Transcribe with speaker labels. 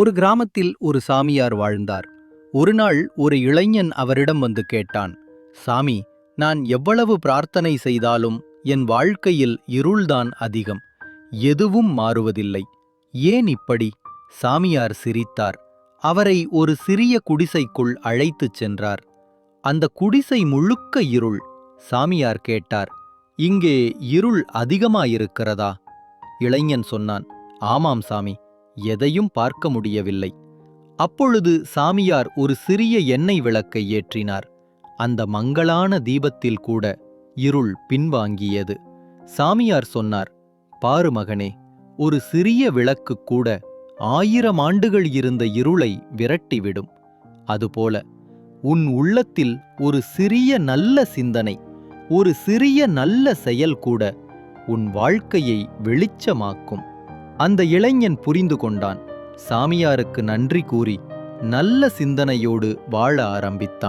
Speaker 1: ஒரு கிராமத்தில் ஒரு சாமியார் வாழ்ந்தார். ஒரு நாள் ஒரு இளைஞன் அவரிடம் வந்து கேட்டான் சாமி நான் எவ்வளவு பிரார்த்தனை செய்தாலும் என் வாழ்க்கையில் இருள்தான் அதிகம் எதுவும் மாறுவதில்லை. ஏன் இப்படி? சாமியார் சிரித்தார். அவரை ஒரு சிறிய குடிசைக்குள் அழைத்துச் சென்றார். அந்த குடிசை முழுக்க இருள். சாமியார் கேட்டார் இங்கே இருள் அதிகமாயிருக்கிறதா? இளைஞன் சொன்னான் ஆமாம் சாமி எதையும் பார்க்க முடியவில்லை. அப்பொழுது சாமியார் ஒரு சிறிய எண்ணெய் விளக்கை ஏற்றினார். அந்த மங்களான தீபத்தில் கூட இருள் பின்வாங்கியது. சாமியார் சொன்னார் பாரு மகனே ஒரு சிறிய விளக்கு கூட ஆயிரம் ஆண்டுகள் இருந்த இருளை விரட்டிவிடும். அதுபோல உன் உள்ளத்தில் ஒரு சிறிய நல்ல சிந்தனை ஒரு சிறிய நல்ல செயல் கூட உன் வாழ்க்கையை வெளிச்சமாக்கும். அந்த இளைஞன் புரிந்து கொண்டான். சாமியாருக்கு நன்றி கூறி நல்ல சிந்தனையோடு வாழ ஆரம்பித்தான்.